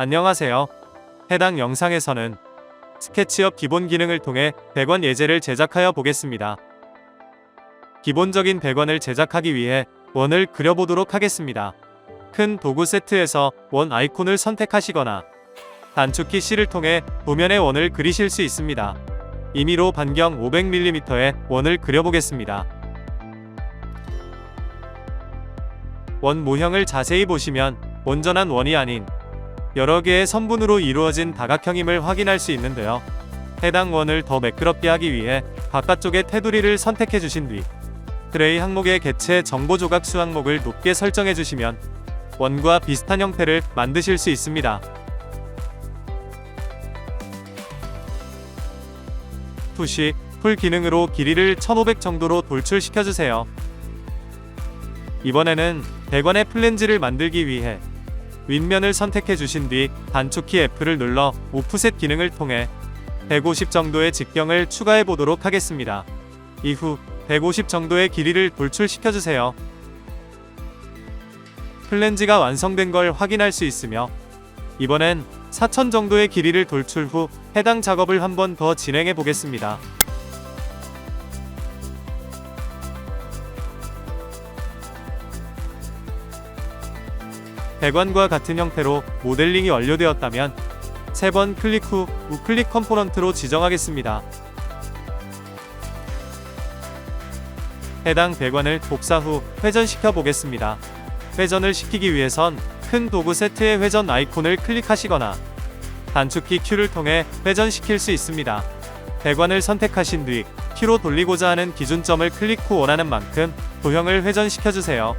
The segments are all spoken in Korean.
안녕하세요. 해당 영상에서는 스케치업 기본 기능을 통해 배관 예제를 제작하여 보겠습니다. 기본적인 배관을 제작하기 위해 원을 그려보도록 하겠습니다. 큰 도구 세트에서 원 아이콘을 선택하시거나 단축키 C를 통해 도면에 원을 그리실 수 있습니다. 임의로 반경 500mm의 원을 그려보겠습니다. 원 모형을 자세히 보시면 온전한 원이 아닌 여러 개의 선분으로 이루어진 다각형임을 확인할 수 있는데요. 해당 원을 더 매끄럽게 하기 위해 바깥쪽의 테두리를 선택해 주신 뒤 트레이 항목의 개체 정보 조각 수 항목을 높게 설정해 주시면 원과 비슷한 형태를 만드실 수 있습니다. 푸시, 풀 기능으로 길이를 1500 정도로 돌출시켜 주세요. 이번에는 배관의 플랜지를 만들기 위해 윗면을 선택해 주신 뒤 단축키 F를 눌러 오프셋 기능을 통해 150 정도의 직경을 추가해 보도록 하겠습니다. 이후 150 정도의 길이를 돌출시켜 주세요. 플랜지가 완성된 걸 확인할 수 있으며 이번엔 4000 정도의 길이를 돌출 후 해당 작업을 한번 더 진행해 보겠습니다. 배관과 같은 형태로 모델링이 완료되었다면 세 번 클릭 후 우클릭 컴포넌트로 지정하겠습니다. 해당 배관을 복사 후 회전시켜 보겠습니다. 회전을 시키기 위해선 큰 도구 세트의 회전 아이콘을 클릭하시거나 단축키 Q를 통해 회전시킬 수 있습니다. 배관을 선택하신 뒤 Q로 돌리고자 하는 기준점을 클릭 후 원하는 만큼 도형을 회전시켜 주세요.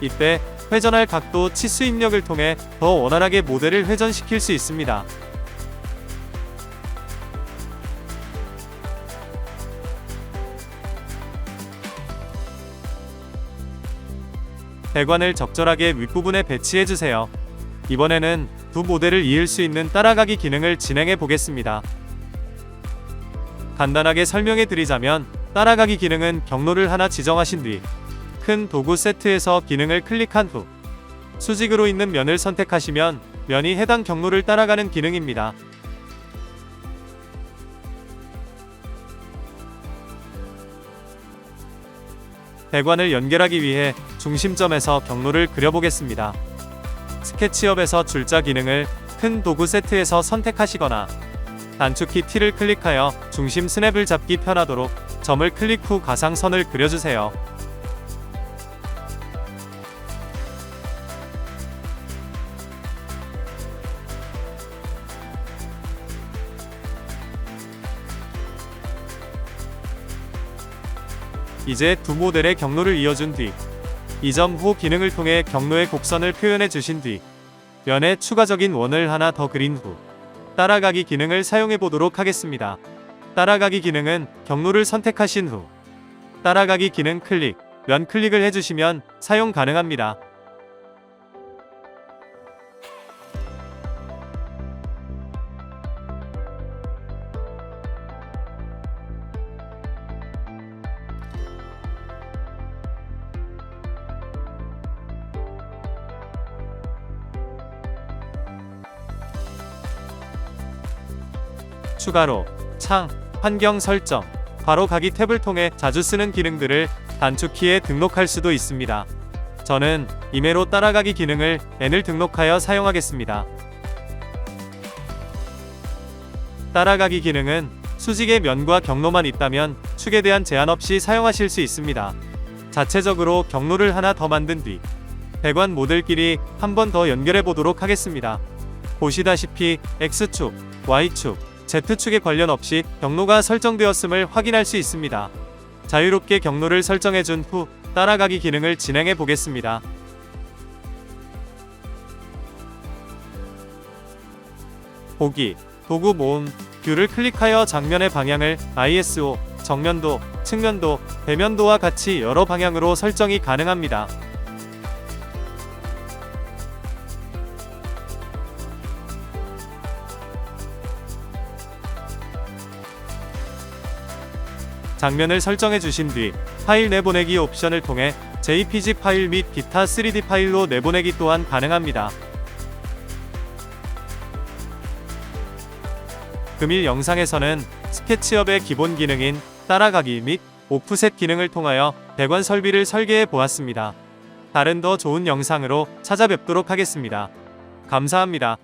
이때 회전할 각도 치수 입력을 통해 더 원활하게 모델을 회전시킬 수 있습니다. 배관을 적절하게 윗부분에 배치해 주세요. 이번에는 두 모델을 이을 수 있는 따라가기 기능을 진행해 보겠습니다. 간단하게 설명해 드리자면 따라가기 기능은 경로를 하나 지정하신 뒤 큰 도구 세트에서 기능을 클릭한 후 수직으로 있는 면을 선택하시면 면이 해당 경로를 따라가는 기능입니다. 배관을 연결하기 위해 중심점에서 경로를 그려보겠습니다. 스케치업에서 줄자 기능을 큰 도구 세트에서 선택하시거나 단축키 T를 클릭하여 중심 스냅을 잡기 편하도록 점을 클릭 후 가상선을 그려주세요. 이제 두 모델의 경로를 이어준 뒤 이점 후 기능을 통해 경로의 곡선을 표현해 주신 뒤 면에 추가적인 원을 하나 더 그린 후 따라가기 기능을 사용해 보도록 하겠습니다. 따라가기 기능은 경로를 선택하신 후 따라가기 기능 클릭, 면 클릭을 해주시면 사용 가능합니다. 추가로 창, 환경 설정, 바로 가기 탭을 통해 자주 쓰는 기능들을 단축키에 등록할 수도 있습니다. 저는 임의로 따라가기 기능을 N을 등록하여 사용하겠습니다. 따라가기 기능은 수직의 면과 경로만 있다면 축에 대한 제한 없이 사용하실 수 있습니다. 자체적으로 경로를 하나 더 만든 뒤 배관 모델끼리 한 번 더 연결해 보도록 하겠습니다. 보시다시피 X축, Y축, Z축에 관련 없이 경로가 설정되었음을 확인할 수 있습니다. 자유롭게 경로를 설정해 준 후 따라가기 기능을 진행해 보겠습니다. 보기, 도구 모음, 뷰를 클릭하여 장면의 방향을 ISO, 정면도, 측면도, 배면도와 같이 여러 방향으로 설정이 가능합니다. 장면을 설정해 주신 뒤 파일 내보내기 옵션을 통해 JPG 파일 및 기타 3D 파일로 내보내기 또한 가능합니다. 금일 영상에서는 스케치업의 기본 기능인 따라가기 및 오프셋 기능을 통하여 배관 설비를 설계해 보았습니다. 다른 더 좋은 영상으로 찾아뵙도록 하겠습니다. 감사합니다.